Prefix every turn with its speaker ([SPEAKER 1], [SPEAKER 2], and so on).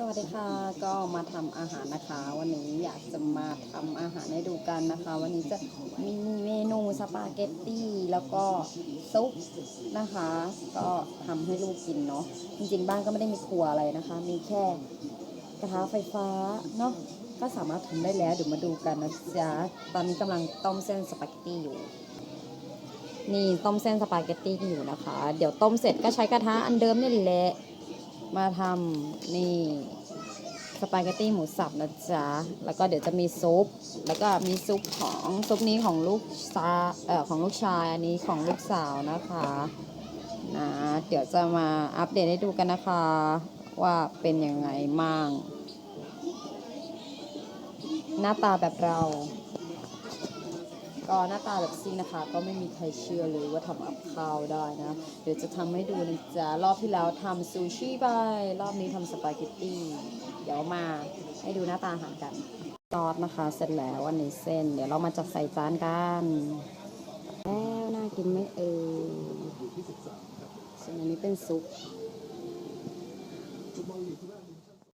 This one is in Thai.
[SPEAKER 1] สวัสดีค่ะก็มาทำอาหารนะคะ วันนี้อยากจะมาทำอาหารให้ดูกันนะคะ วันนี้จะมีเมนูสปาเกตตี้แล้วก็ซุปนะคะ ก็ทำให้ลูกกินเนาะจริงๆบ้านก็ไม่ได้มีครัวอะไรนะคะ มีแค่กระทะไฟฟ้าเนาะก็สามารถทำได้แล้วเดี๋ยวมาดูกันนะจ๊ะตอนนี้กำลังต้มเส้นสปาเกตตี้อยู่นี่ต้มเส้นสปาเกตตี้อยู่นะคะ เดี๋ยวต้มเสร็จก็ใช้กระทะอันเดิมนี่แหละ มาทำนี่สปาเกตตี้หมูสับนะจ๊ะ แล้วก็เดี๋ยวจะมีซุป แล้วก็มีซุปของซุปนี้ของลูกซาเอ่อของลูกชาย อันนี้ของลูกสาวนะคะนะเดี๋ยวจะมาอัปเดตให้ดูกันนะคะ ว่าเป็นยังไงมั่งหน้าตาแบบเรา ก็หน้าตาแบบซี่นะคะ ก็ไม่มีใครเชื่อเลยว่าทำกับข้าวได้นะ เดี๋ยวจะทำให้ดูนะจ๊ะรอบที่แล้วทำซูชิไปรอบนี้ทำสปาเกตตี้เดี๋ยวมาให้ดูหน้าตาอาหางกันซอสนะคะเสร็จแล้วอันนี้เส้น เดี๋ยวเรามาจัดใส่จานกันแล้วน่ากินไหมเออส่วนอันนี้เป็นซุป